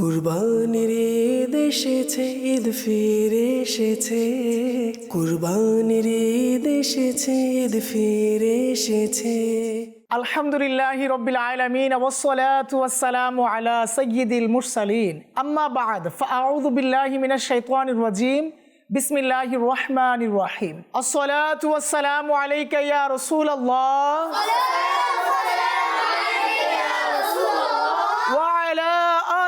কুরবানির ঈদ এসেছে, ঈদ ফিরে এসেছে। কুরবানির ঈদ এসেছে, ঈদ ফিরে এসেছে। আলহামদুলিল্লাহ রব্বিল আলামিন ওয়াসসালামু আলা সাইয়্যিদিল মুরসালিন। আম্মা বা'দ, ফাআউযু বিল্লাহি মিনাশ শাইতানির রাজীম। বিসমিল্লাহির রহমানির রহিম। আসসালাতু ওয়াসসালামু আলাইকা ইয়া রাসূলুল্লাহ।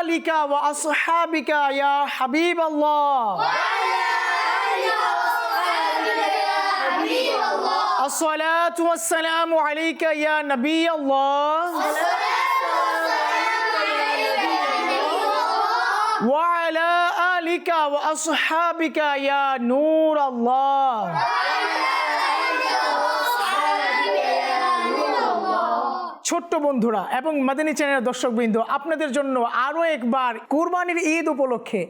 آلك وأصحابك يا حبيب الله. وعلى آلك وأصحابك يا حبيب الله الصلاة والسلام عليك يا نبي الله الصلاة والسلام عليك يا نبي الله. وعلى آلك وأصحابك يا نور الله. ছোট্ট বন্ধুরা এবং মাদিনী চ্যানেলের দর্শকবৃন্দ, আপনাদের জন্য আরও একবার কুরবানির ঈদ উপলক্ষে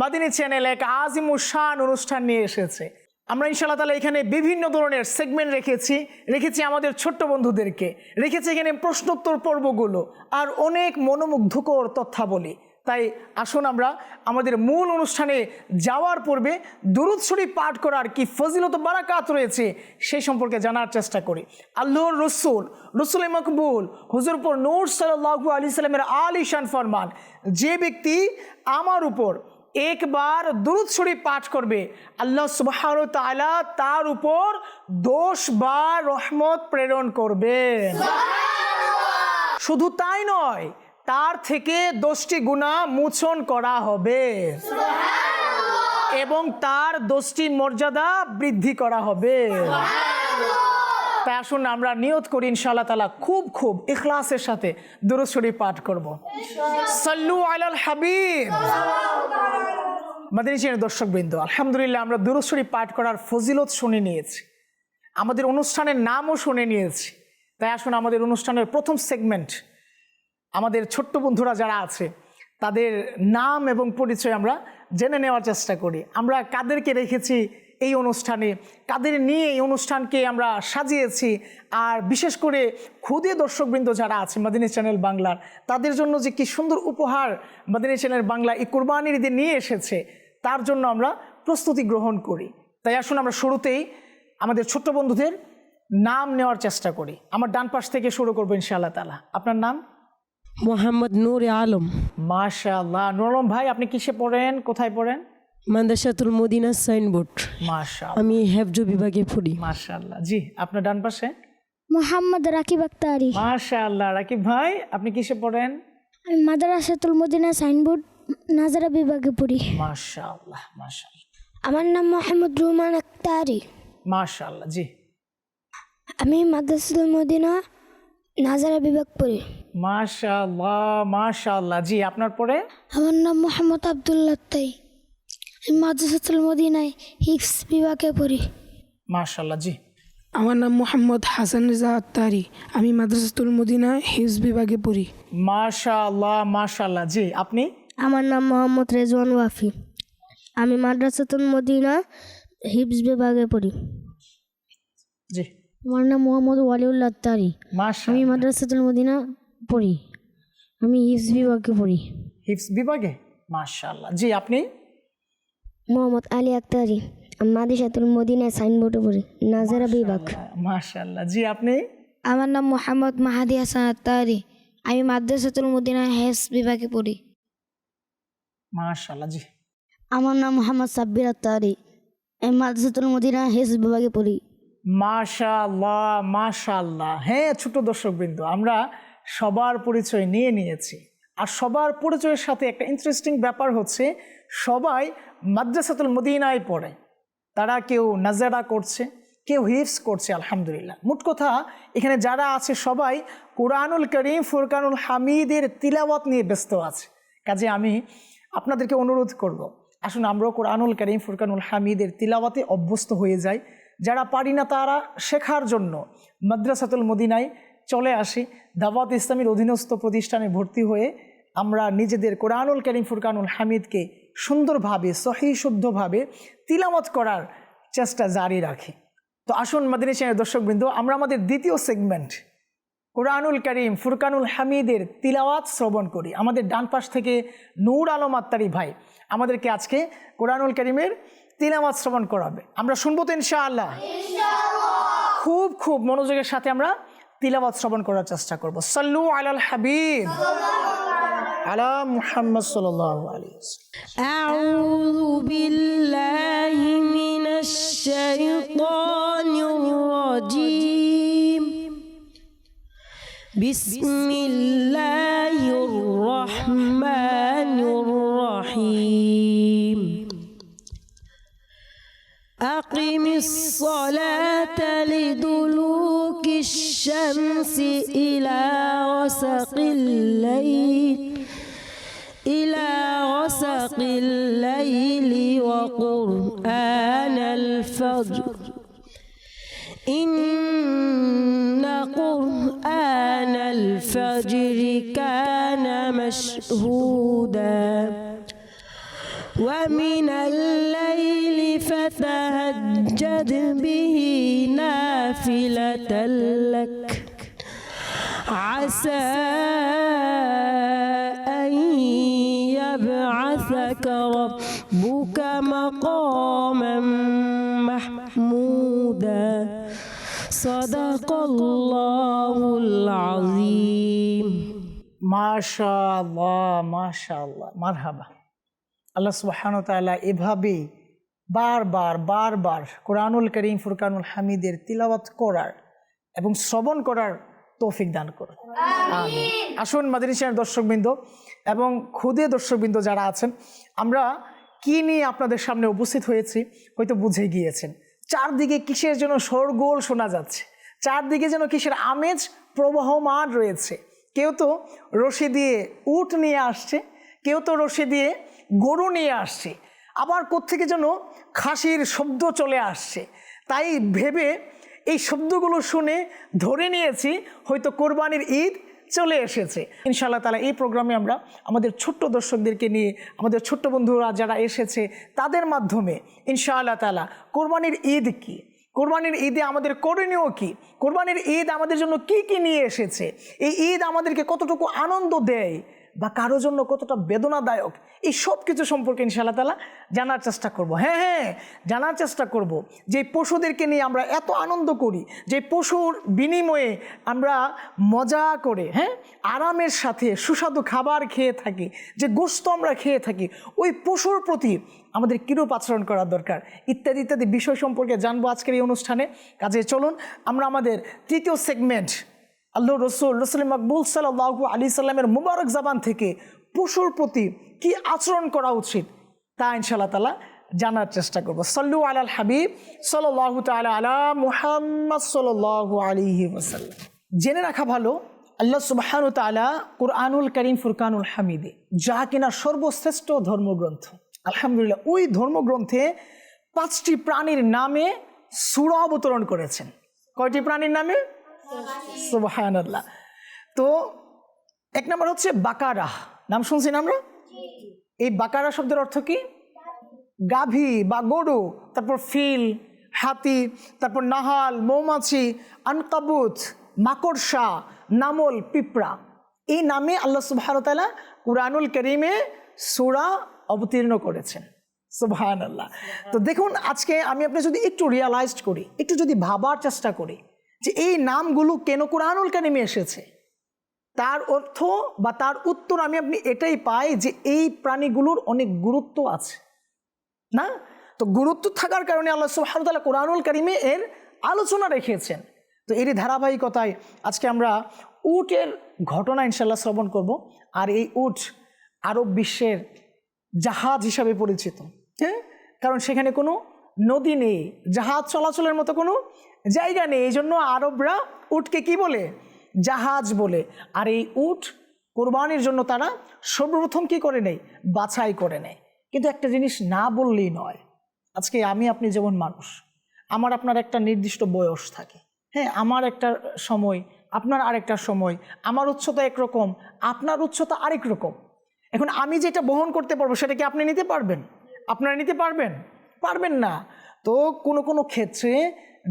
মাদিনী চ্যানেল এক আজিমুসান অনুষ্ঠান নিয়ে এসেছে। আমরা ইনশাল্লাহ তালা এখানে বিভিন্ন ধরনের সেগমেন্ট রেখেছি রেখেছি আমাদের ছোট্ট বন্ধুদেরকে, রেখেছি এখানে প্রশ্নোত্তর পর্বগুলো আর অনেক মনোমুগ্ধকর তথ্যাবলী। তাই আসুন আমরা আমাদের মূল অনুষ্ঠানে যাওয়ার পূর্বে দুরুদ শরীফ পাঠ করার কি ফজিলত বারাকাত রয়েছে সেই সম্পর্কে জানার চেষ্টা করি। আল্লাহর রসুল রসুল মকবুল হুজুরপুর নূর সাল্লাহু আলি সাল্লামের আলিশান ফরমান যে ব্যক্তি আমার উপর একবার দুরুদ শরীফ পাঠ করবে আল্লাহ সুবাহ তাআলা তার উপর দোষ বা রহমত প্রেরণ করবেন। শুধু তাই নয় তার থেকে দশটি গুণা মোচন করা হবে। এবং তার দশটি মর্যাদা বৃদ্ধি করা হবে। তাই আসুন আমরা নিয়ত করি, ইনশাআল্লাহ তালা খুব খুব ইখলাসের সাথে দুরুদ শরীফ পাঠ করব। সাল্লু আলাল হাবিব। চেনের দর্শকবৃন্দ, আলহামদুলিল্লাহ আমরা দুরুদ শরীফ পাঠ করার ফজিলত শুনে নিয়েছি। আমাদের অনুষ্ঠানের নামও শুনে নিয়েছি। তাই আসুন আমাদের অনুষ্ঠানের প্রথম সেগমেন্ট আমাদের ছোট্ট বন্ধুরা যারা আছে, তাদের নাম এবং পরিচয় আমরা জেনে নেওয়ার চেষ্টা করি। আমরা কাদেরকে রেখেছি এই অনুষ্ঠানে? কাদের নিয়ে এই অনুষ্ঠানকে আমরা সাজিয়েছি? আর বিশেষ করে ক্ষুদে দর্শকবৃন্দ যারা আছে, মাদিনী চ্যানেল বাংলার, তাদের জন্য যে কি সুন্দর উপহার মাদিনী চ্যানেল বাংলা এই কোরবানির ঈদে নিয়ে এসেছে, তার জন্য আমরা প্রস্তুতি গ্রহণ করি। তাই আসুন আমরা শুরুতেই আমাদের ছোট্ট বন্ধুদের নাম নেওয়ার চেষ্টা করি। আমার ডান পাশ থেকে শুরু করব ইনশাআল্লাহ তালা আপনার নাম? মোহাম্মদ নূর আলম। মাশাআল্লাহ। নুরুল ভাই আপনি কিসে পড়েন? কোথায় পড়েন? মাদ্রাসাতুল মদিনা সাইনবোর্ড। মাশাআল্লাহ। আমি হেফজ বিভাগে পড়ি। মাশাআল্লাহ। জি আপনার ডান পাশে? মোহাম্মদ রাকিব আক্তারি। মাশাআল্লাহ। রাকিব ভাই আপনি কিসে পড়েন? আমি মাদ্রাসাতুল মদিনা সাইনবোর্ড নাজারা বিভাগে পড়ি। মাশাআল্লাহ মাশাআল্লাহ। আমার নাম মোহাম্মদ রুমান আক্তারি। মাশাআল্লাহ জি। আমি মাদ্রাসাতুল মদিনা নাজারা বিভাগ পড়ি। মাশাআল্লাহ মাশাআল্লাহ। জি আপনার পরে? আমার নাম মোহাম্মদ আবদুল্লাহ তাই। আমি মাদ্রাসাতুল মদিনায় হিফস বিভাগে পড়ি। মাশাআল্লাহ জি। আমার নাম মোহাম্মদ হাসান রেজা আত্তারি। আমি মাদ্রাসাতুল মদিনা হিজ বিভাগে পড়ি। মাশাআল্লাহ মাশাআল্লাহ। জি আপনি? আমার নাম মোহাম্মদ রেজওয়ান ওয়াফি। আমি মাদ্রাসাতুল মদিনা হিফস বিভাগে পড়ি। জি। আমার নাম মোহাম্মদ ওয়ালিউল্লাহ তারি আমি মাদ্রাসাতুল মদিনা পড়ি। আমি হিফস বিভাগে পড়ি। হিফস বিভাগে? মাশাআল্লাহ। জি আপনি? মোহাম্মদ আলী আক্তারি। মাদ্রাসাতুল মদিনা সাইনবোর্ডে পড়ি নাজারা বিভাগ। মাশাআল্লাহ। জি আপনি? আমার নাম মোহাম্মদ মাহাদি হাসান আত্তারি আমি মাদ্রাসাতুল মদিনা হেস বিভাগে পড়ি। মাশাআল্লাহ জি। আমার নাম মোহাম্মদ সাব্বির আত্তারি আমি মাদ্রাসাতুল মদিনা হেস বিভাগে পড়ি। মাশাআল্লাহ মাশাআল্লাহ। হ্যাঁ ছোট দর্শকবৃন্দ, আমরা সবার পরিচয় নিয়ে নিয়েছি। আর সবার পরিচয়ের সাথে একটা ইন্টারেস্টিং ব্যাপার হচ্ছে, সবাই মাদ্রাসাতুল মদিনায় পড়ে। তারা কেউ নাজারা করছে, কেউ হিফস করছে, আলহামদুলিল্লাহ। মোট কথা, এখানে যারা আছে সবাই কোরআনুল করিম, ফুরকানুল হামিদের তিলাওয়াত নিয়ে ব্যস্ত আছে। কাজে আমি আপনাদেরকে অনুরোধ করব, আসুন আমরাও কোরআনুল করিম, ফুরকানুল হামিদের তিলাওয়াতে অভ্যস্ত হয়ে যাই। যারা পারি না তারা শেখার জন্য মাদ্রাসাতুল মদিনায় চলে আসি। দাওয়াত ইসলামীর অধীনস্থ প্রতিষ্ঠানে ভর্তি হয়ে আমরা নিজেদের কোরআনুল করিম ফুরকানুল হামিদকে সুন্দরভাবে, সহি শুদ্ধভাবে তিলামত করার চেষ্টা জারি রাখি। তো আসুন মাদিনী চ্যানেল দর্শকবৃন্দ, আমরা আমাদের দ্বিতীয় সেগমেন্ট, কোরআনুল করিম ফুরকানুল হামিদের তিলাওয়াত শ্রবণ করি। আমাদের ডান পাশ থেকে নূর আলম আত্মারি ভাই, আমাদেরকে আজকে কোরআনুল করিমের তিলামাত শ্রবণ করাবে। আমরা শুনব তো ইনশাআল্লাহ। খুব খুব মনোযোগের সাথে আমরা তিলাবাত শ্রবণ করার চেষ্টা করব। সাল্লু আলাল হাবিব। আলা মুহাম্মদ সাল্লাল্লাহু আলাইহি আউযু বিল্লাহি মিনাশ শাইতানির রাজীম। রহমানির রহিম। أقم الصلاة لدلوك الشمس إلى غسق الليل إلى غسق الليل وقرآن الفجر. إن قرآن الفجر كان مشهودا. ومن الليل فتهجد به نافلة لك. عسى أن يبعثك ربك مقاما محمودا. صدق الله العظيم. ما شاء الله ما شاء الله. مرحبا. ওয়া তাআলা এভাবেই বারবার বারবার কোরআনুল করিম ফুরকানুল হামিদের তিলাওয়াত করার এবং শ্রবণ করার তৌফিক দান করুন। আসুন মাদিনী চ্যানেল দর্শকবৃন্দ এবং খুদে দর্শকবৃন্দ যারা আছেন আমরা কি নিয়ে আপনাদের সামনে উপস্থিত হয়েছি হয়তো বুঝে গিয়েছেন। চারদিকে কিসের জন্য শোরগোল শোনা যাচ্ছে চারদিকে যেন কিসের আমেজ প্রবাহমান রয়েছে। কেউ তো রশি দিয়ে উট নিয়ে আসছে কেউ তো রশি দিয়ে গরু নিয়ে আসছে। আবার কোত্থেকে যেন খাসির শব্দ চলে আসছে। তাই ভেবে এই শব্দগুলো শুনে ধরে নিয়েছি, হয়তো কোরবানির ঈদ চলে এসেছে। ইনশাআল্লাহ তালা এই প্রোগ্রামে আমরা আমাদের ছোট্ট দর্শকদেরকে নিয়ে, আমাদের ছোট্ট বন্ধুরা যারা এসেছে, তাদের মাধ্যমে ইনশাআল্লাহ তালা কোরবানির ঈদ কি? কোরবানির ঈদে আমাদের করণীয় কি? কোরবানির ঈদ আমাদের জন্য কি কি নিয়ে এসেছে? এই ঈদ আমাদেরকে কতটুকু আনন্দ দেয়? বা কারও জন্য কতটা বেদনাদায়ক, এই সব কিছু সম্পর্কে ইনশাআল্লাহ তালা জানার চেষ্টা করব। হ্যাঁ হ্যাঁ জানার চেষ্টা করব যে পশুদেরকে নিয়ে আমরা এত আনন্দ করি, যে পশুর বিনিময়ে আমরা মজা করে হ্যাঁ আরামের সাথে সুস্বাদু খাবার খেয়ে থাকি, যে গোস্ত আমরা খেয়ে থাকি, ওই পশুর প্রতি আমাদের কীরূপ আচরণ করা দরকার? ইত্যাদি ইত্যাদি বিষয় সম্পর্কে জানব আজকের এই অনুষ্ঠানে। কাজে চলুন, আমরা আমাদের তৃতীয় সেগমেন্ট আল্লাহ রসুল রসুল মকবুল সাল্লাহু আলি সাল্লামের মুবারক জাবান থেকে পশুর প্রতি কি আচরণ করা উচিত, তা ইনশাআল্লাহ তালা জানার চেষ্টা করব। সল্লু আলাল হাবিব সাল্লাহ তালা আলা মুহাম্মদ সাল্লাহ আলিহি ওসাল্লাম জেনে রাখা ভালো, আল্লাহ সুবাহানু তালা কুরআনুল করিম ফুরকানুল হামিদে, যা কিনা সর্বশ্রেষ্ঠ ধর্মগ্রন্থ। আলহামদুলিল্লাহ, ওই ধর্মগ্রন্থে পাঁচটি প্রাণীর নামে সুরা অবতরণ করেছেন। কয়টি প্রাণীর নামে? সুবাহান আল্লাহ তো এক নম্বর হচ্ছে বাকারা। নাম শুনছি না আমরা? এই বাকারা শব্দের অর্থ কি? গাভী বা গরু তারপর ফিল হাতি তারপর নাহাল মৌমাছি আনকাবুত মাকড়সা নামল পিঁপড়া। এই নামে আল্লাহ সুবাহতালা কুরআনুল করিমে সুরা অবতীর্ণ করেছেন। সুবহান আল্লাহ তো দেখুন আজকে আমি আপনি যদি একটু রিয়ালাইজড করি একটু যদি ভাবার চেষ্টা করি যে এই নামগুলো কেন কোরআনুল কারিমে এসেছে? তার অর্থ বা তার উত্তর আমি আপনি এটাই পাই যে এই প্রাণীগুলোর অনেক গুরুত্ব আছে। না? তো গুরুত্ব থাকার কারণে আল্লাহ সুহামতাল্লাহ কোরআনুল কারিমে এর আলোচনা রেখেছেন। তো এরই ধারাবাহিকতায় আজকে আমরা উটের ঘটনা ইনশাল্লাহ শ্রবণ করব। আর এই উট আরব বিশ্বের জাহাজ হিসাবে পরিচিত। হ্যাঁ? কারণ সেখানে কোনো নদী নেই। জাহাজ চলাচলের মতো কোনো জায়গা নেই, এই জন্য আরবরা উটকে কি বলে? জাহাজ বলে। আর এই উট কোরবানির জন্য তারা সর্বপ্রথম কি করে নেয়? বাছাই করে নেয়। কিন্তু একটা জিনিস না বললেই নয়, আজকে আমি আপনি যেমন মানুষ, আমার আপনার একটা নির্দিষ্ট বয়স থাকে। হ্যাঁ আমার একটা সময়, আপনার আরেকটা সময়, আমার উচ্চতা একরকম, আপনার উচ্চতা আরেক রকম। এখন আমি যেটা বহন করতে পারব, সেটা কি আপনি নিতে পারবেন? আপনারা নিতে পারবেন? পারবেন না। তো কোনো কোনো ক্ষেত্রে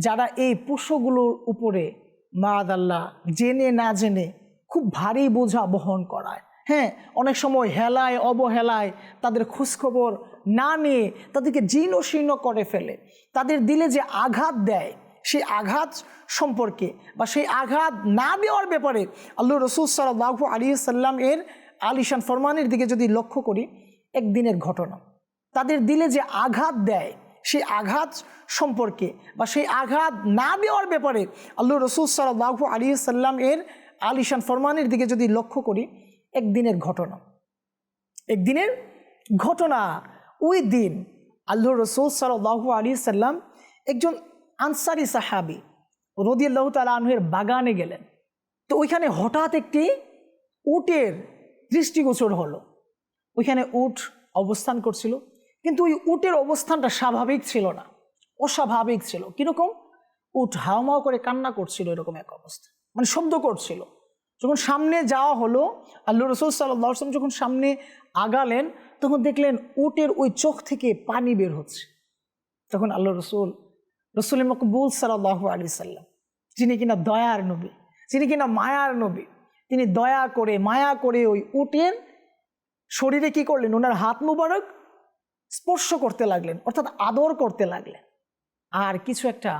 যারা এই পশুগুলোর উপরে মাদাল্লাহ জেনে না জেনে খুব ভারী বোঝা বহন করায়। হ্যাঁ অনেক সময় হেলায়, অবহেলায় তাদের খোঁজখবর না নিয়ে তাদেরকে জীর্ণ শীর্ণ করে ফেলে। তাদের দিলে যে আঘাত দেয়, সেই আঘাত সম্পর্কে বা সেই আঘাত না দেওয়ার ব্যাপারে আল্লাহ রসুল সাল্লাহ আলী সাল্লাম এর আলিশান ফরমানের দিকে যদি লক্ষ্য করি, একদিনের ঘটনা। তাদের দিলে যে আঘাত দেয় সেই আঘাত সম্পর্কে বা সেই আঘাত না দেওয়ার ব্যাপারে আল্লাহ রসুল সাল্লাহ আলী সাল্লাম এর আলিশান ফরমানের দিকে যদি লক্ষ্য করি, একদিনের ঘটনা। একদিনের ঘটনা। ওই দিন আল্লাহ রসুল সাল্লাহ আলী সাল্লাম একজন আনসারি সাহাবি রদিয়াল্লাহ তালা আনহের বাগানে গেলেন। তো ওইখানে হঠাৎ একটি উটের দৃষ্টিগোচর হলো। ওইখানে উট অবস্থান করছিল। কিন্তু ওই উটের অবস্থানটা স্বাভাবিক ছিল না, অস্বাভাবিক ছিল। কীরকম? উট হাওমাও করে কান্না করছিল এরকম এক অবস্থা। মানে শব্দ করছিল। যখন সামনে যাওয়া হলো, আল্লাহ রসুল সাল্লাম যখন সামনে আগালেন, তখন দেখলেন উটের ওই চোখ থেকে পানি বের হচ্ছে। তখন আল্লাহ রসুল রসুল মকবুল সাল্লাহ আলি সাল্লাম, যিনি কিনা দয়ার নবী, যিনি কিনা মায়ার নবী, তিনি দয়া করে, মায়া করে ওই উটের শরীরে কি করলেন? ওনার হাত মুবারক স্পর্শ করতে লাগলেন, অর্থাৎ আদর করতে লাগলেন, আর কিছু একটা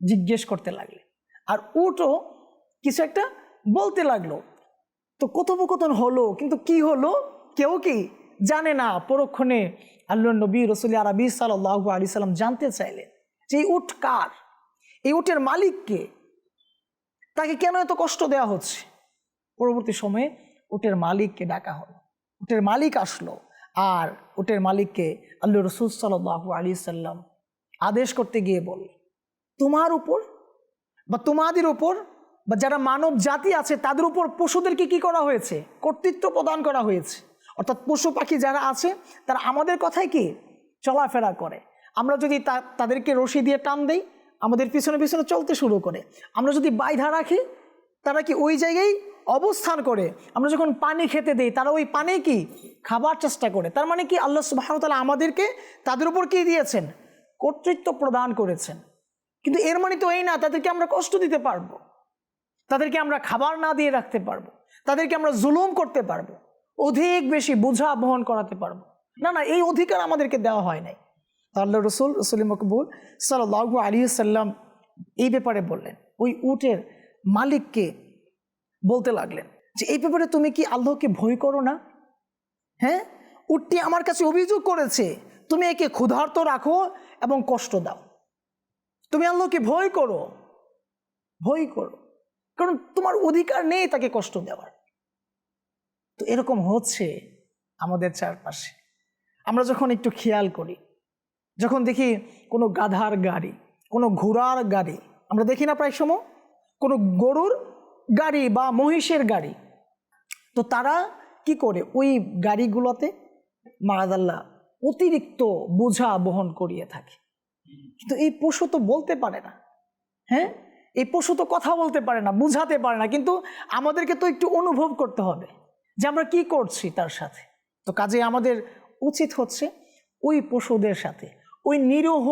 জিজ্ঞেস করতে লাগলেন, আর উটও কিছু একটা বলতে লাগল। তো কথোপকথন হলো, কিন্তু কি হলো? কেউ কি জানে না, পরক্ষণে আল্লাহ নবী রসুল আরবি সাল্লাহ আলি সাল্লাম জানতে চাইলেন যে এই উট কার? এই উটের মালিককে তাকে কেন এত কষ্ট দেওয়া হচ্ছে? পরবর্তী সময়ে উটের মালিককে ডাকা হলো, উটের মালিক আসলো। আর উটের মালিককে আল্লাহ রসুল সাল্লাহ আলী সাল্লাম আদেশ করতে গিয়ে বল তোমার উপর বা তোমাদের উপর বা যারা মানব জাতি আছে, তাদের উপর পশুদেরকে কি করা হয়েছে? কর্তৃত্ব প্রদান করা হয়েছে। অর্থাৎ পশু পাখি যারা আছে, তারা আমাদের কথাই কি? চলাফেরা করে। আমরা যদি তাদেরকে রশি দিয়ে টান দেই, আমাদের পিছনে পিছনে চলতে শুরু করে। আমরা যদি বাইধা রাখি, তারা কি ওই জায়গায় অবস্থান করে? আমরা যখন পানি খেতে দেই, তারা ওই পানি কি খাবার চেষ্টা করে। তার মানে কি আল্লাহ সুবাহতালা আমাদেরকে তাদের উপর কি দিয়েছেন? কর্তৃত্ব প্রদান করেছেন। কিন্তু এর মানে তো এই না, তাদেরকে আমরা কষ্ট দিতে পারব। তাদেরকে আমরা খাবার না দিয়ে রাখতে পারব। তাদেরকে আমরা জুলুম করতে পারব। অধিক বেশি বোঝা বহন করাতে পারব। না না, এই অধিকার আমাদেরকে দেওয়া হয় নাই। আল্লাহ রসুল রসুল মকবুল সাল্লাহ আলী সাল্লাম এই ব্যাপারে বললেন। ওই উটের মালিককে বলতে লাগলেন যে, এই ব্যাপারে তুমি কি আল্লাহকে ভয় করো না? হ্যাঁ? উটটি আমার কাছে অভিযোগ করেছে, তুমি একে ক্ষুধার্ত রাখো এবং কষ্ট দাও। তুমি আল্লাহকে ভয় করো। ভয় করো। কারণ তোমার অধিকার নেই তাকে কষ্ট দেওয়ার। তো এরকম হচ্ছে আমাদের চারপাশে। আমরা যখন একটু খেয়াল করি, যখন দেখি কোনো গাধার গাড়ি, কোনো ঘোড়ার গাড়ি, আমরা দেখি না প্রায় সময়? কোনো গরুর গাড়ি বা মহিষের গাড়ি। তো তারা কি করে? ওই গাড়িগুলোতে মারাদাল্লাহ অতিরিক্ত বোঝা বহন করিয়ে থাকে। কিন্তু এই পশু তো বলতে পারে না। হ্যাঁ? এই পশু তো কথা বলতে পারে না, বুঝাতে পারে না, কিন্তু আমাদেরকে তো একটু অনুভব করতে হবে যে আমরা কি করছি তার সাথে। তো কাজে আমাদের উচিত হচ্ছে ওই পশুদের সাথে, ওই নিরহ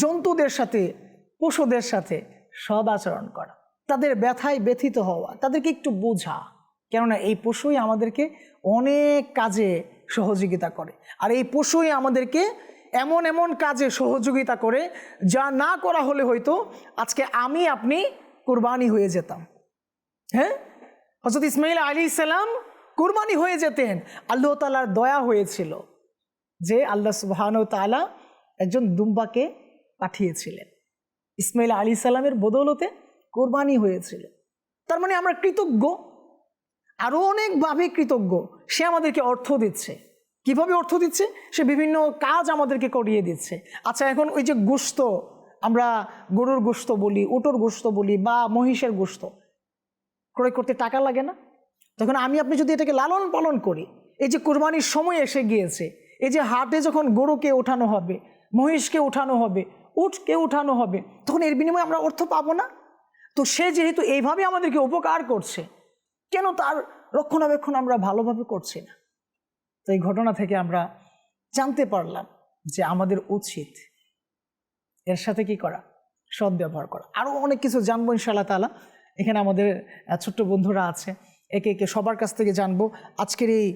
জন্তুদের সাথে, পশুদের সাথে সদ আচরণ করা। তাদের ব্যথায় ব্যথিত হওয়া, তাদেরকে একটু বোঝা। কেননা এই পশুই আমাদেরকে অনেক কাজে সহযোগিতা করে। আর এই পশুই আমাদেরকে এমন এমন কাজে সহযোগিতা করে, যা না করা হলে হয়তো আজকে আমি আপনি কোরবানি হয়ে যেতাম। হ্যাঁ? হজরত ইসমাইল আলী সালাম কুরবানি হয়ে যেতেন। আল্লাহ তালার দয়া হয়েছিল যে আল্লাহ সুবাহান তালা একজন দুম্বাকে পাঠিয়েছিলেন। ইসমাইল আলী সালামের বদৌলতে কোরবানি হয়েছিল। তার মানে আমরা কৃতজ্ঞ। আরও অনেকভাবে কৃতজ্ঞ। সে আমাদেরকে অর্থ দিচ্ছে। কীভাবে অর্থ দিচ্ছে? সে বিভিন্ন কাজ আমাদেরকে করিয়ে দিচ্ছে। আচ্ছা এখন ওই যে গোস্ত আমরা গরুর গোস্ত বলি, উটোর গোস্ত বলি বা মহিষের গোস্ত ক্রয় করতে টাকা লাগে না? তখন আমি, আপনি যদি এটাকে লালন পালন করি, এই যে কোরবানির সময় এসে গিয়েছে, এই যে হাটে যখন গরুকে ওঠানো হবে, মহিষকে ওঠানো হবে, উটকে ওঠানো হবে, তখন এর বিনিময়ে আমরা অর্থ পাবো না? তো সে যেহেতু এইভাবে আমাদেরকে উপকার করছে কেন তার রক্ষণাবেক্ষণ আমরা ভালোভাবে করছি না? তো এই ঘটনা থেকে আমরা জানতে পারলাম যে আমাদের উচিত এর সাথে কি করা সদ্ব্যবহার করা। আরও অনেক কিছু জানব ইনশাআল্লাহ তালা এখানে আমাদের ছোট্ট বন্ধুরা আছে। একে একে সবার কাছ থেকে জানব আজকের এই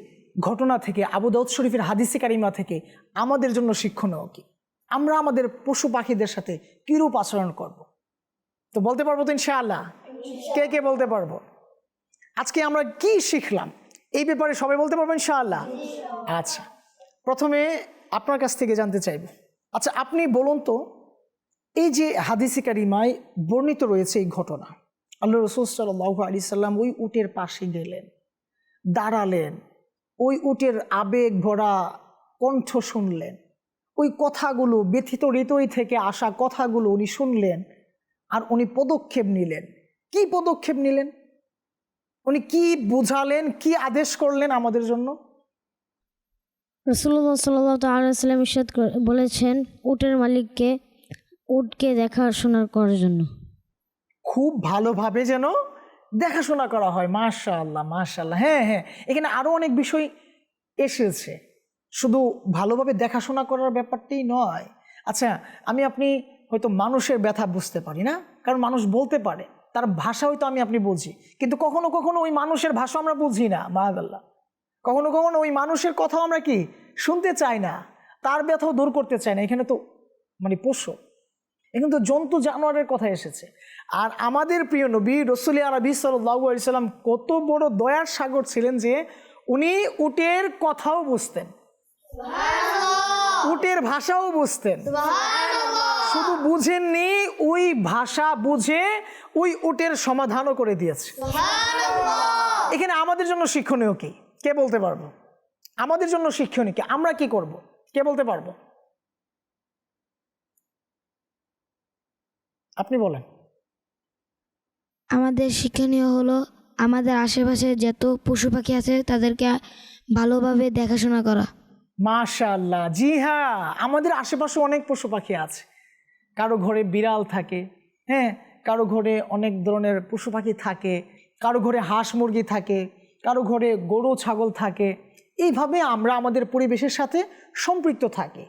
ঘটনা থেকে, আবু দাউদ শরীফের হাদিসে কারিমা থেকে আমাদের জন্য শিক্ষণীয় কি? আমরা আমাদের পশু পাখিদের সাথে কীরূপ আচরণ করব। তো বলতে পারব তো ইনশাআল্লাহ? কে কে বলতে পারব? আজকে আমরা কি শিখলাম? এই ব্যাপারে সবাই বলতে পারবেন ইনশাআল্লাহ। আচ্ছা প্রথমে আপনার কাছ থেকে জানতে চাইব। আচ্ছা আপনি বলুন তো, এই যে হাদিসি কারিমায় বর্ণিত রয়েছে এই ঘটনা আল্লাহ রসুল সাল্লাহ আলি সাল্লাম ওই উটের পাশে গেলেন, দাঁড়ালেন, ওই উটের আবেগ ভরা কণ্ঠ শুনলেন, ওই কথাগুলো ব্যথিত হৃদয় থেকে আসা কথাগুলো উনি শুনলেন, আর উনি পদক্ষেপ নিলেন। কি পদক্ষেপ নিলেন? উনি কি বুঝালেন কি আদেশ করলেন আমাদের জন্য? রসুল্লাহ সাল্লাহ তাল্লাম ইসাদ বলেছেন উটের মালিককে উটকে দেখাশোনা করার জন্য। খুব ভালোভাবে যেন দেখাশোনা করা হয় মাশাআল্লাহ মাশাআল্লাহ। হ্যাঁ হ্যাঁ এখানে আরও অনেক বিষয় এসেছে। শুধু ভালোভাবে দেখাশোনা করার ব্যাপারটাই নয়। আচ্ছা আমি আপনি হয়তো মানুষের ব্যথা বুঝতে পারি না কারণ মানুষ বলতে পারে। তার ভাষা হয়তো আমি আপনি বুঝি। কিন্তু কখনো কখনো ওই মানুষের ভাষা আমরা বুঝি না মাহাদাল্লাহ কখনো কখনো ওই মানুষের কথাও আমরা কি শুনতে চাই না তার ব্যথাও দূর করতে চাই না। এখানে তো মানে পশু এখানে তো জন্তু জানোয়ারের কথা এসেছে। আর আমাদের প্রিয় নবী রসুল আরবি সাল্লাম কত বড় দয়ার সাগর ছিলেন যে উনি উটের কথাও বুঝতেন। উটের ভাষাও বুঝতেন। শুধু বুঝেননি ভাষা বুঝে ওই উটের সমাধানও করে দিয়েছে। এখানে আমাদের জন্য শিক্ষণীয় কি? কে বলতে পারব? আমাদের জন্য শিক্ষণীয় কি? আমরা কি করব? কে বলতে পারব? আপনি বলেন। আমাদের শিক্ষণীয় হলো আমাদের আশেপাশে যত পশু পাখি আছে তাদেরকে ভালোভাবে দেখাশোনা করা। মাশাল্লাহ জি হ্যাঁ আমাদের আশেপাশে অনেক পশু পাখি আছে। কারও ঘরে বিড়াল থাকে হ্যাঁ? কারও ঘরে অনেক ধরনের পশু পাখি থাকে, কারও ঘরে হাঁস মুরগি থাকে, কারও ঘরে গরু, ছাগল থাকে। এইভাবে আমরা আমাদের পরিবেশের সাথে সম্পৃক্ত থাকি।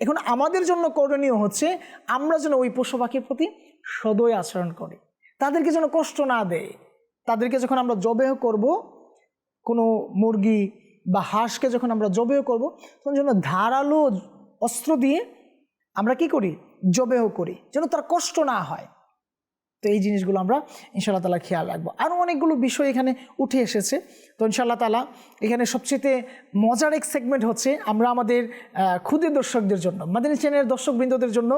এখন আমাদের জন্য করণীয় হচ্ছে আমরা যেন ওই পশু পাখির প্রতি সদয় আচরণ করি। তাদেরকে যেন কষ্ট না দেয়। তাদেরকে যখন আমরা জবেহ করব, কোনো মুরগি বা হাঁসকে যখন আমরা জবেহ করব, তখন যেন ধারালো অস্ত্র দিয়ে আমরা কি করি? জবেহ করি, যেন তার কষ্ট না হয়। তো এই জিনিসগুলো আমরা ইনশাল্লাহ তালা খেয়াল রাখব। আরও অনেকগুলো বিষয় এখানে উঠে এসেছে। তো ইনশাল্লাহ তালা এখানে সবচেয়ে মজার এক সেগমেন্ট হচ্ছে আমরা আমাদের ক্ষুদে দর্শকদের জন্য, মাদিনী চ্যানেলের দর্শকবৃন্দদের জন্য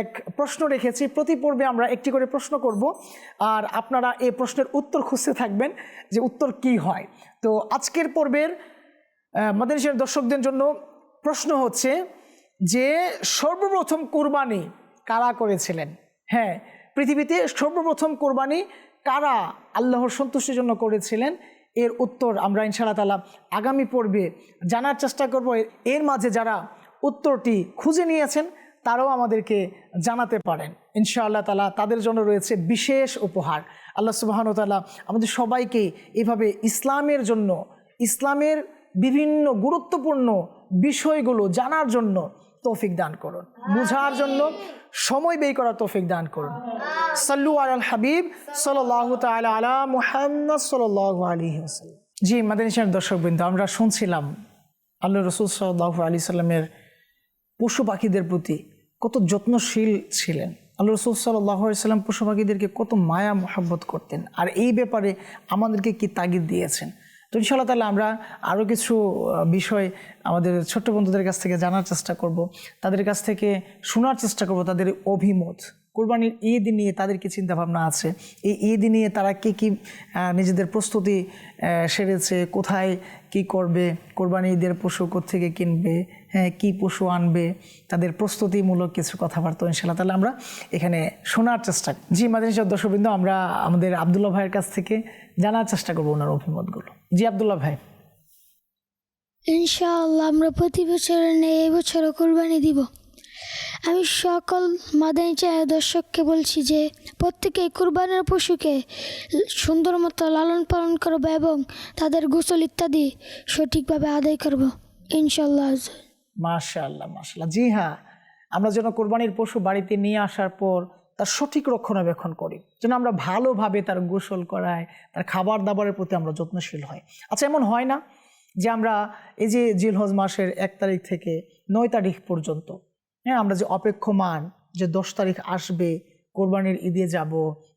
এক প্রশ্ন রেখেছি। প্রতি পর্বে আমরা একটি করে প্রশ্ন করব, আর আপনারা এই প্রশ্নের উত্তর খুঁজতে থাকবেন যে উত্তর কি হয়। তো আজকের পর্বের মাদানী চ্যানেল দর্শকদের জন্য প্রশ্ন হচ্ছে যে সর্বপ্রথম কোরবানি কারা করেছিলেন? হ্যাঁ পৃথিবীতে সর্বপ্রথম কোরবানি কারা আল্লাহর সন্তুষ্টির জন্য করেছিলেন? এর উত্তর আমরা ইনশাআল্লাহ তালা আগামী পর্বে জানার চেষ্টা করব। এর- মাঝে যারা উত্তরটি খুঁজে নিয়েছেন, তারাও আমাদেরকে জানাতে পারেন। ইনশাআল্লাহ তালা তাদের জন্য রয়েছে বিশেষ উপহার। আল্লাহ সুবাহন তালা আমাদের সবাইকে এভাবে ইসলামের জন্য, ইসলামের বিভিন্ন গুরুত্বপূর্ণ বিষয়গুলো জানার জন্য তৌফিক দান করুন। বোঝার জন্য সময় ব্যয় করার তৌফিক দান করুন। সাল্লু আল হাবিব সাল্লাহ তালা আলা মুহাম্মদ সাল্লাহ জি, মাদানী সাহেব, দর্শকবৃন্দ, আমরা শুনছিলাম আল্লাহ রসুল সাল্লাহ আলি সাল্লামের পশু পাখিদের প্রতি কত যত্নশীল ছিলেন। আল্লাহ রসুল সাল্লাহ সাল্লাম পশু পাখিদেরকে কত মায়া মহাব্বত করতেন। আর এই ব্যাপারে আমাদেরকে কি তাগিদ দিয়েছেন? তো ইনশাল্লাহ তাহলে আমরা আরও কিছু বিষয় আমাদের ছোট্ট বন্ধুদের কাছ থেকে জানার চেষ্টা করব। তাদের কাছ থেকে শোনার চেষ্টা করব তাদের অভিমত। কোরবানির ঈদ নিয়ে তাদের কি চিন্তাভাবনা আছে? এই ঈদ নিয়ে তারা কি কি নিজেদের প্রস্তুতি সেরেছে? কোথায় কি করবে? কোরবানি ঈদের পশু থেকে কিনবে? হ্যাঁ কী পশু আনবে? তাদের প্রস্তুতিমূলক কিছু কথাবার্তা ইনশাল্লাহ তাহলে আমরা এখানে শোনার চেষ্টা। জি, মাদিনী দর্শকবৃন্দ আমরা আমাদের আবদুল্লাহ ভাইয়ের কাছ থেকে জানার চেষ্টা করব ওনার অভিমতগুলো। জি আবদুল্লাহ ভাই। ইনশাআল্লাহ আমরা প্রতি বছর নেই এই বছরও কোরবানি দিব। আমি সকল মাদানী চায় দর্শককে বলছি যে প্রত্যেকে কোরবানের পশুকে সুন্দর মতো লালন পালন করব এবং তাদের গোসল ইত্যাদি সঠিকভাবে আদায় করব। ইনশাল্লাহ মাশাল্লাহ মাশাল্লাহ জি হ্যাঁ আমরা যেন কোরবানির পশু বাড়িতে নিয়ে আসার পর তার সঠিক রক্ষণাবেক্ষণ করি। যেন আমরা ভালোভাবে তার গোসল করাই তার খাবার দাবারের প্রতি আমরা যত্নশীল হই। আচ্ছা এমন হয় না যে আমরা এই যে জিলহজ মাসের এক তারিখ থেকে নয় তারিখ পর্যন্ত হ্যাঁ আমরা যে অপেক্ষমান যে দশ তারিখ আসবে, কোরবানির ঈদে যাব,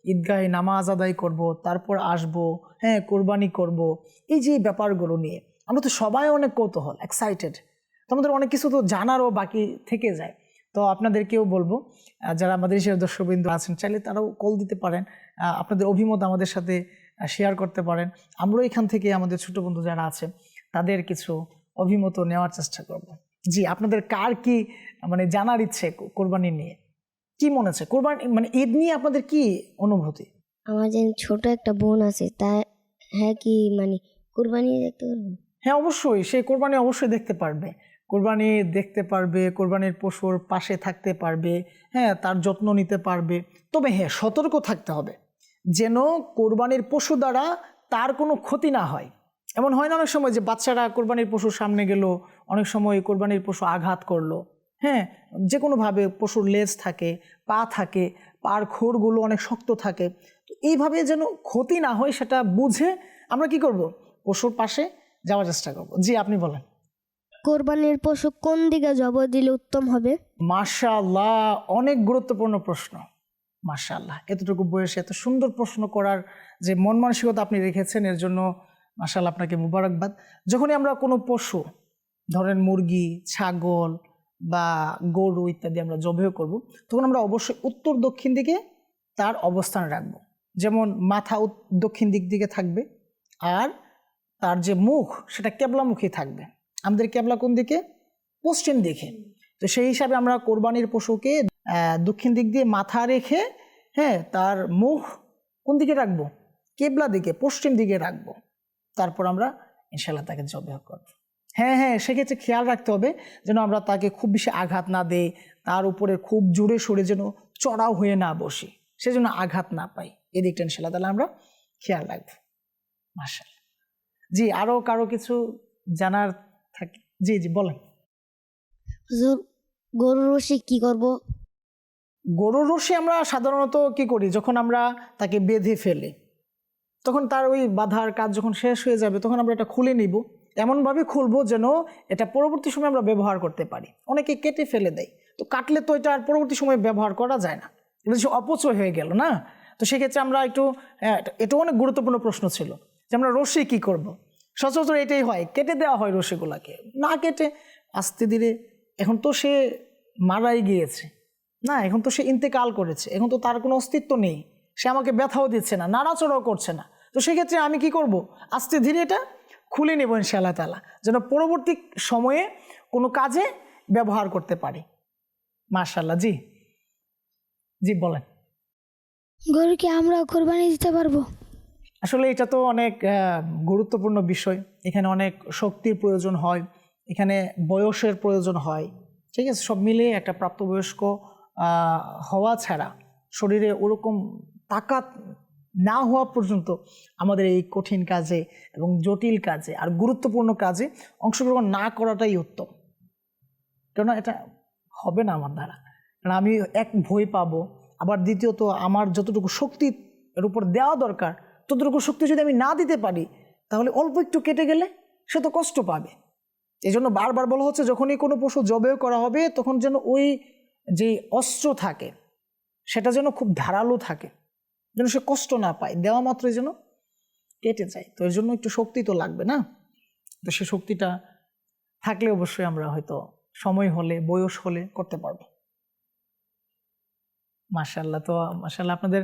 ঈদগাহে নামাজ আদায় করব, তারপর আসব হ্যাঁ কোরবানি করব, এই যে ব্যাপারগুলো নিয়ে, আমরা তো সবাই অনেক কৌতূহল এক্সাইটেড আমাদের অনেক কিছু তো জানারও বাকি থেকে যায়। তো আপনাদেরকেও বলব যারা আমাদের দেশের দর্শকবৃন্দ আছেন চাইলে তারাও কল দিতে পারেন আপনাদের অভিমত আমাদের সাথে শেয়ার করতে পারেন। আমরাও এখান থেকে আমাদের ছোট বন্ধু যারা আছে তাদের কিছু অভিমত নেওয়ার চেষ্টা করব। জি আপনাদের কার কি মানে জানার ইচ্ছে কোরবানি নিয়ে? কি মনে হচ্ছে কোরবানি মানে ঈদ নিয়ে আপনাদের কি অনুভূতি? আমার যে ছোট একটা বোন আছে তা হ্যাঁ কি মানে কোরবানি দেখতে পারব? হ্যাঁ অবশ্যই সে কোরবানি অবশ্যই দেখতে পারবে। কোরবানি দেখতে পারবে, কোরবানির পশুর পাশে থাকতে পারবে হ্যাঁ তার যত্ন নিতে পারবে। তবে হ্যাঁ সতর্ক থাকতে হবে, যেন কোরবানির পশু দ্বারা তার কোনো ক্ষতি না হয়। এমন হয় না অনেক সময় যে বাচ্চারা কোরবানির পশুর সামনে গেল, অনেক সময় কোরবানির পশু আঘাত করল। হ্যাঁ যে কোনোভাবে পশুর লেজ থাকে, পা থাকে, পার খোরগুলো অনেক শক্ত থাকে। তো এইভাবে যেন ক্ষতি না হয় সেটা বুঝে আমরা কি করব? পশুর পাশে যাওয়ার চেষ্টা করব। জি, আপনি বলেন। কোরবানির পশু কোন দিকে জব দিলে উত্তম হবে? মাশাআল্লাহ, অনেক গুরুত্বপূর্ণ প্রশ্ন। মাশাআল্লাহ, এতটুকু বয়সে এত সুন্দর প্রশ্ন করার যে মন মানসিকতা আপনি রেখেছেন, এর জন্য মাশাআল্লাহ আপনাকে মুবারকবাদ। যখনই আমরা কোনো পশু, ধরেন মুরগি, ছাগল বা গরু ইত্যাদি আমরা জবেহ করব, তখন আমরা অবশ্যই উত্তর দক্ষিণ দিকে তার অবস্থান রাখব। যেমন মাথা দক্ষিণ দিক দিকে থাকবে আর তার যে মুখ, সেটা কেবলামুখী থাকবে। আমাদের কেবলা কোন দিকে? পশ্চিম দিকে। তো সেই হিসাবে আমরা কোরবানির পশুকে দক্ষিণ দিক দিয়ে মাথা রেখে হ্যাঁ তার মুখ কোন দিকে রাখব? কেবলা দিকে, পশ্চিম দিকে রাখব। তারপর আমরা ইনশাল্লাহ তাকে জবেহ করব। হ্যাঁ হ্যাঁ সেক্ষেত্রে খেয়াল রাখতে হবে যেন আমরা তাকে খুব বেশি আঘাত না দেই, তার উপরে খুব জোরে সরে যেন চড়াও হয়ে না বসি, সেজন্য আঘাত না পাই। এদিকটা ইনশাল্লাহ তাহলে আমরা খেয়াল রাখব। মার্শাল জি আরও কারও কিছু জানার জি জি বলেন। হুজুর গরুর রশি কি করব? গরুর রশি আমরা সাধারণত কি করি? যখন আমরা তাকে বেঁধে ফেলি তখন তার ওই বাধার কাজ যখন শেষ হয়ে যাবে তখন আমরা এটা খুলে নিব। এমনভাবে খুলবো যেন এটা পরবর্তী সময় আমরা ব্যবহার করতে পারি। অনেকে কেটে ফেলে দেয়। তো কাটলে তো এটা আর পরবর্তী সময় ব্যবহার করা যায় না। এটা অপচয় হয়ে গেল না? তো সেক্ষেত্রে আমরা একটু হ্যাঁ, এটা- অনেক গুরুত্বপূর্ণ প্রশ্ন ছিল যে আমরা রশি কী করব। সচরাচর এটাই হয়, কেটে দেওয়া হয় রশিগুলাকে না কেটে আস্তে ধীরে, এখন তো সে মারাই গিয়েছে। না, এখন তো সে ইন্তেকাল করেছে, এখন তো তার কোনো অস্তিত্ব নেই। সে আমাকে ব্যথাও দিচ্ছে না, নাড়াচড়াও করছে না। তো সেক্ষেত্রে আমি কি করব? আস্তে ধীরে এটা খুলে নেব ইনশাআল্লাহ তালা যেন পরবর্তী সময়ে কোনো কাজে ব্যবহার করতে পারি। মার্শাল্লাহ জি। জি, বলেন। গরুকে আমরা কোরবানি দিতে পারব? আসলে এটা তো অনেক গুরুত্বপূর্ণ বিষয়। এখানে অনেক শক্তির প্রয়োজন হয়, এখানে বয়সের প্রয়োজন হয়। ঠিক আছে, সব মিলিয়ে একটা প্রাপ্তবয়স্ক হওয়া ছাড়া, শরীরে ওরকম তাকাত না হওয়া পর্যন্ত আমাদের এই কঠিন কাজে এবং জটিল কাজে আর গুরুত্বপূর্ণ কাজে অংশগ্রহণ না করাটাই উত্তম। কেননা এটা হবে না আমার দ্বারা। কারণ আমি এক ভয় পাবো, আবার দ্বিতীয়ত আমার যতটুকু শক্তি এর উপর দেওয়া দরকার ততটুকু শক্তি যদি আমি না দিতে পারি, তাহলে অল্প একটু কেটে গেলে সে তো কষ্ট পাবে। এই জন্য বারবার বলা হচ্ছে, যখনই কোনো পশু জবেও করা হবে, তখন যেন ওই যে অস্ত্র থাকে, সেটা যেন খুব ধারালো থাকে, যেন সে কষ্ট না পায়, দেওয়া মাত্রই যেন কেটে যায়। তো এর জন্য একটু শক্তি তো লাগবে না? তো সে শক্তিটা থাকলে অবশ্যই আমরা হয়তো সময় হলে, বয়স হলে করতে পারব। মাশাল্লাহ তো মাশাল্লাহ আপনাদের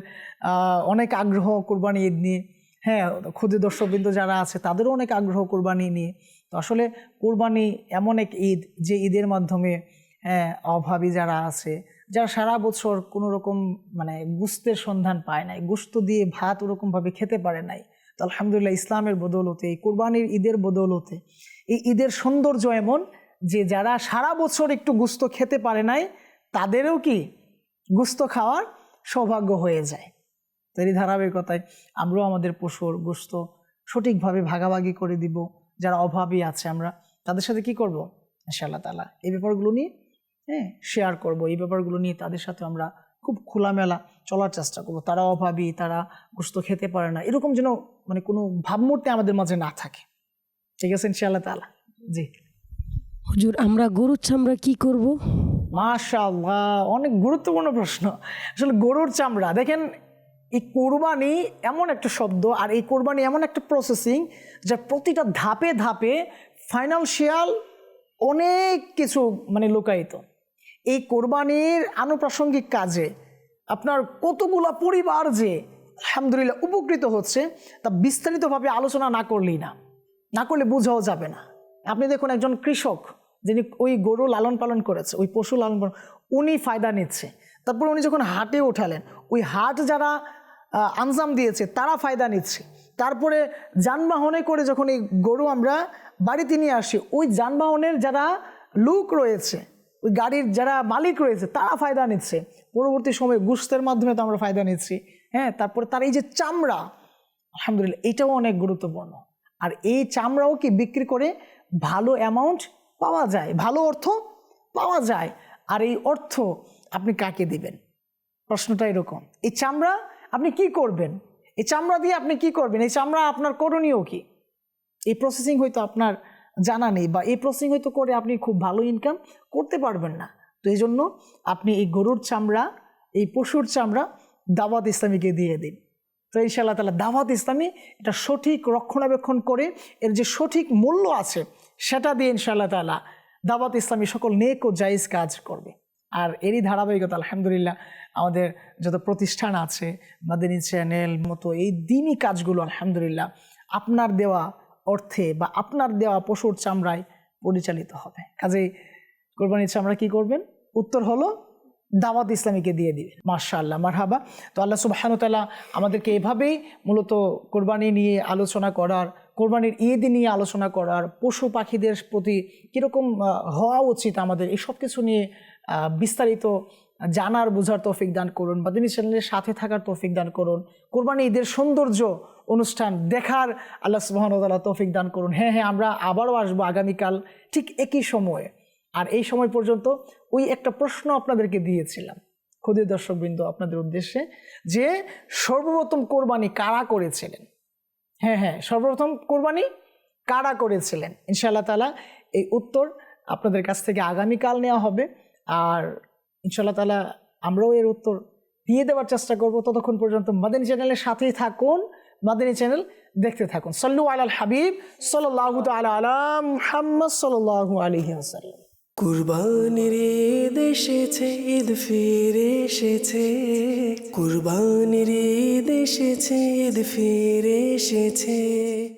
অনেক আগ্রহ কোরবানি ঈদ নিয়ে। হ্যাঁ ক্ষুদে দর্শকবৃন্দ যারা আছে, তাদেরও অনেক আগ্রহ কোরবানি নিয়ে। তো আসলে কোরবানি এমন এক ঈদ যে ঈদের মাধ্যমে হ্যাঁ অভাবী যারা আছে, যারা সারা বছর কোনো রকম মানে গুস্তের সন্ধান পায় নাই, গুস্ত দিয়ে ভাত ওরকমভাবে খেতে পারে নাই। তো আলহামদুলিল্লাহ ইসলামের বদৌলতে, এই কোরবানির ঈদের বদৌলতে, এই ঈদের সৌন্দর্য এমন যে যারা সারা বছর একটু গুস্ত খেতে পারে নাই, তাদেরও কি গুস্ত খাওয়ার সৌভাগ্য হয়ে যায়। তো এই ধারাবাহিকতায় আমরাও আমাদের পশুর গুস্ত সঠিকভাবে ভাগাভাগি করে দিব। যারা অভাবী আছে আমরা, তাদের সাথে কি করব? ইনশাআল্লাহ তালা এই ব্যাপারগুলো নিয়ে হ্যাঁ শেয়ার করব। এই ব্যাপারগুলো নিয়ে তাদের সাথে আমরা খুব খোলামেলা চলার চেষ্টা করব। তারা অভাবী, তারা গুস্ত খেতে পারে না, এরকম যেন মানে কোনো ভাবমূর্তি আমাদের মাঝে না থাকে। ঠিক আছে ইনশাআল্লাহ তালা জি। হুজুর, আমরা গরুর চামড়া কি করব? মাশাল্লাহ অনেক গুরুত্বপূর্ণ প্রশ্ন। আসলে গরুর চামড়া, দেখেন এই কোরবানি এমন একটা শব্দ আর এই কোরবানি এমন একটা প্রসেসিং যা প্রতিটা ধাপে ধাপে ফাইনান্সিয়াল অনেক কিছু মানে লুকায়িত। এই কোরবানির আনুপ্রাসঙ্গিক কাজে আপনার কতগুলা পরিবার যে আলহামদুলিল্লাহ উপকৃত হচ্ছে, তা বিস্তারিতভাবে আলোচনা না করলেই না না করলে বোঝাও যাবে না। আপনি দেখুন একজন কৃষক যিনি ওই গরু লালন পালন করেছে ওই পশু লালন পালন উনি ফায়দা নিচ্ছে। তারপর উনি যখন হাটে ওঠালেন ওই হাট যারা আহ, আঞ্জাম দিয়েছে তারা ফায়দা নিচ্ছে। তারপরে যানবাহনে করে যখন এই গরু আমরা বাড়িতে নিয়ে আসি ওই যানবাহনের যারা লুক রয়েছে ওই গাড়ির যারা মালিক রয়েছে তারা ফায়দা নিচ্ছে। পরবর্তী সময়ে গুস্তের মাধ্যমে তো আমরা ফায়দা নিচ্ছি। হ্যাঁ তারপরে তার এই যে চামড়া আলহামদুলিল্লাহ এটাও অনেক গুরুত্বপূর্ণ। আর এই চামড়াও কি বিক্রি করে ভালো অ্যামাউন্ট পাওয়া যায়, ভালো অর্থ পাওয়া যায়। আর এই অর্থ আপনি কাকে দিবেন? প্রশ্নটা এরকম, এই চামড়া আপনি কি করবেন? এই চামড়া দিয়ে আপনি কি করবেন? এই চামড়া আপনার করণীয় কি? এই প্রসেসিং হয়তো আপনার জানা নেই বা এই প্রসেসিং হয়তো করে আপনি খুব ভালো ইনকাম করতে পারবেন না। তো এই জন্য আপনি এই গরুর চামড়া, এই পশুর চামড়া দাওয়াত ইসলামীকে দিয়ে দিন। তো ইনশাআল্লাহ তালা দাওয়াত ইসলামী এটা সঠিক রক্ষণাবেক্ষণ করে, এর যে সঠিক মূল্য আছে সেটা দিয়ে ইনশাআল্লাহ তালা দাওয়াত ইসলামী সকল নেক ও জায়েজ কাজ করবে। আর এরই ধারাবাহিকতা, আলহামদুলিল্লাহ, আমাদের যত প্রতিষ্ঠান আছে, মাদিনী চ্যানেল মতো এই দিনই কাজগুলো, আলহামদুলিল্লাহ, আপনার দেওয়া অর্থে বা আপনার দেওয়া পশুর চামড়ায় পরিচালিত হবে। কাজেই কোরবানির চামড়া কি করবেন? উত্তর হলো দাওয়াত ইসলামীকে দিয়ে দিবেন। মার্শাল্লাহ মারহাবা। তো আল্লাহ সুবাহানুতাল্লাহ আমাদেরকে এভাবেই মূলত কোরবানি নিয়ে আলোচনা করার কোরবানির ঈদ নিয়ে আলোচনা করার, পশু পাখিদের প্রতি কীরকম হওয়া উচিত আমাদের, এই সব কিছু নিয়ে বিস্তারিত জানার বোঝার তৌফিক দান করুন, বা তিনি চ্যানেলের সাথে থাকার তৌফিক দান করুন, কোরবানি ঈদের সৌন্দর্য অনুষ্ঠান দেখার আল্লাহ সুবাহতাল্লাহ তৌফিক দান করুন। হ্যাঁ হ্যাঁ আমরা আবারও আসব আগামীকাল ঠিক একই সময়ে। আর এই সময় পর্যন্ত ওই একটা প্রশ্ন আপনাদেরকে দিয়েছিলাম। ক্ষুদে দর্শকবৃন্দ, আপনাদের উদ্দেশ্যে যে সর্বপ্রথম কোরবানি কারা করেছিলেন? হ্যাঁ হ্যাঁ সর্বপ্রথম কোরবানি কারা করেছিলেন? ইনশাআল্লাহ তালা এই উত্তর আপনাদের কাছ থেকে আগামীকাল নেওয়া হবে। আর ইনশাআল্লাহ তালা আমরাও এর উত্তর দিয়ে দেওয়ার চেষ্টা করব। ততক্ষণ পর্যন্ত মাদানী চ্যানেলের সাথেই থাকুন, মাদানী চ্যানেল দেখতে থাকুন। সল্লু আলাল হাবিব সাল্লাহ তালা আলাম মুহাম্মদ সাল্লাহ আলহি আসাল্লাম কুরবানির ঈদ এসেছে ঈদ ফিরে এসেছে। কুরবানির ঈদ এসেছে ঈদ ফিরে এসেছে।